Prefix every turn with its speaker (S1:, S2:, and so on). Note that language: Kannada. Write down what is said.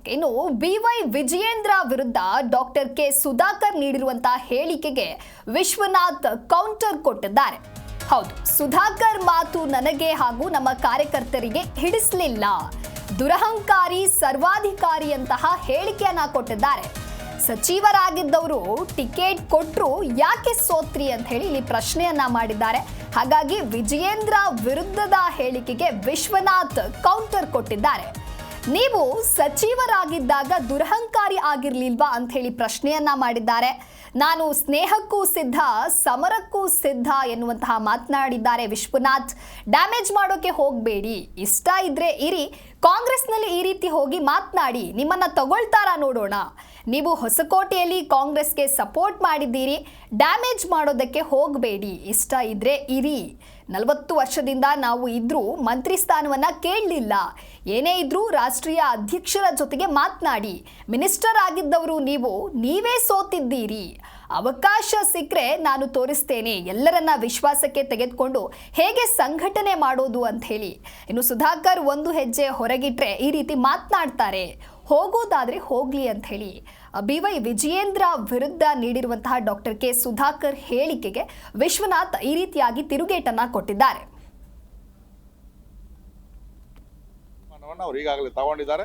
S1: ಬ್ಯಾಕ್ ಇನ್ನು ಬಿ ವೈ ವಿಜಯೇಂದ್ರ ವಿರುದ್ಧ ಡಾಕ್ಟರ್ ಕೆ ಸುಧಾಕರ್ ನೀಡಿರುವಂತಹ ಹೇಳಿಕೆಗೆ ವಿಶ್ವನಾಥ್ ಕೌಂಟರ್ ಕೊಟ್ಟಿದ್ದಾರೆ. ಹೌದು, ಸುಧಾಕರ್ ಮಾತು ನನಗೆ ಹಾಗೂ ನಮ್ಮ ಕಾರ್ಯಕರ್ತರಿಗೆ ಹಿಡಿಸಲಿಲ್ಲ. ದುರಹಂಕಾರಿ, ಸರ್ವಾಧಿಕಾರಿ ಅಂತಹ ಹೇಳಿಕೆಯನ್ನ ಕೊಟ್ಟಿದ್ದಾರೆ. ಸಚಿವರಾಗಿದ್ದವರು ಟಿಕೆಟ್ ಕೊಟ್ಟರು ಯಾಕೆ ಸೋತ್ರಿ ಅಂತ ಹೇಳಿ ಇಲ್ಲಿ ಪ್ರಶ್ನೆಯನ್ನ ಮಾಡಿದ್ದಾರೆ. ಹಾಗಾಗಿ ವಿಜಯೇಂದ್ರ ವಿರುದ್ಧದ ಹೇಳಿಕೆಗೆ ವಿಶ್ವನಾಥ್ ಕೌಂಟರ್ ಕೊಟ್ಟಿದ್ದಾರೆ. ನೀವು ಸಚಿವರಾಗಿದ್ದಾಗ ದುರಹಂಕಾರಿ ಆಗಿರ್ಲಿಲ್ವಾ ಅಂತ ಹೇಳಿ ಪ್ರಶ್ನೆಯನ್ನ ಮಾಡಿದ್ದಾರೆ. ನಾನು ಸ್ನೇಹಕ್ಕೂ ಸಿದ್ಧ, ಸಮರಕ್ಕೂ ಸಿದ್ಧ ಎನ್ನುವಂತಹ ಮಾತನಾಡಿದ್ದಾರೆ ವಿಶ್ವನಾಥ್. ಡ್ಯಾಮೇಜ್ ಮಾಡೋಕೆ ಹೋಗಬೇಡಿ. ಇಷ್ಟ ಇದ್ರೆ ಇರಿ. ಕಾಂಗ್ರೆಸ್ನಲ್ಲಿ ಈ ರೀತಿ ಹೋಗಿ ಮಾತನಾಡಿ, ನಿಮ್ಮನ್ನು ತಗೊಳ್ತಾರಾ ನೋಡೋಣ. ನೀವು ಹೊಸಕೋಟೆಯಲ್ಲಿ ಕಾಂಗ್ರೆಸ್ಗೆ ಸಪೋರ್ಟ್ ಮಾಡಿದ್ದೀರಿ, ಡ್ಯಾಮೇಜ್ ಮಾಡೋದಕ್ಕೆ ಹೋಗಬೇಡಿ. ಇಷ್ಟ ಇದ್ರೆ ಇರಿ. ನಲವತ್ತು ವರ್ಷದಿಂದ ನಾವು ಇದ್ರೂ ಮಂತ್ರಿ ಸ್ಥಾನವನ್ನು ಕೇಳಲಿಲ್ಲ. ಏನೇ ಇದ್ರೂ ರಾಷ್ಟ್ರೀಯ ಅಧ್ಯಕ್ಷರ ಜೊತೆಗೆ ಮಾತನಾಡಿ. ಮಿನಿಸ್ಟರ್ ಆಗಿದ್ದವರು ನೀವು, ನೀವೇ ಸೋತಿದ್ದೀರಿ. ಅವಕಾಶ ಸಿಕ್ಕರೆ ನಾನು ತೋರಿಸ್ತೇನೆ. ಎಲ್ಲರನ್ನ ವಿಶ್ವಾಸಕ್ಕೆ ತೆಗೆದುಕೊಂಡು ಹೇಗೆ ಸಂಘಟನೆ ಮಾಡೋದು ಅಂತ ಹೇಳಿ. ಇನ್ನು ಸುಧಾಕರ್ ಒಂದು ಹೆಜ್ಜೆ ಹೊರಗಿಟ್ರೆ ಈ ರೀತಿ ಮಾತನಾಡ್ತಾರೆ. ಹೋಗೋದಾದ್ರೆ ಹೋಗ್ಲಿ ಅಂತ ಹೇಳಿ. ಬಿ ವೈ ವಿಜಯೇಂದ್ರ ವಿರುದ್ಧ ನೀಡಿರುವಂತಹ ಡಾಕ್ಟರ್ ಕೆ ಸುಧಾಕರ್ ಹೇಳಿಕೆಗೆ ವಿಶ್ವನಾಥ್ ಈ ರೀತಿಯಾಗಿ ತಿರುಗೇಟನ್ನ ಕೊಟ್ಟಿದ್ದಾರೆ.
S2: ಅವರು ಈಗಾಗಲೇ ತಗೊಂಡಿದ್ದಾರೆ.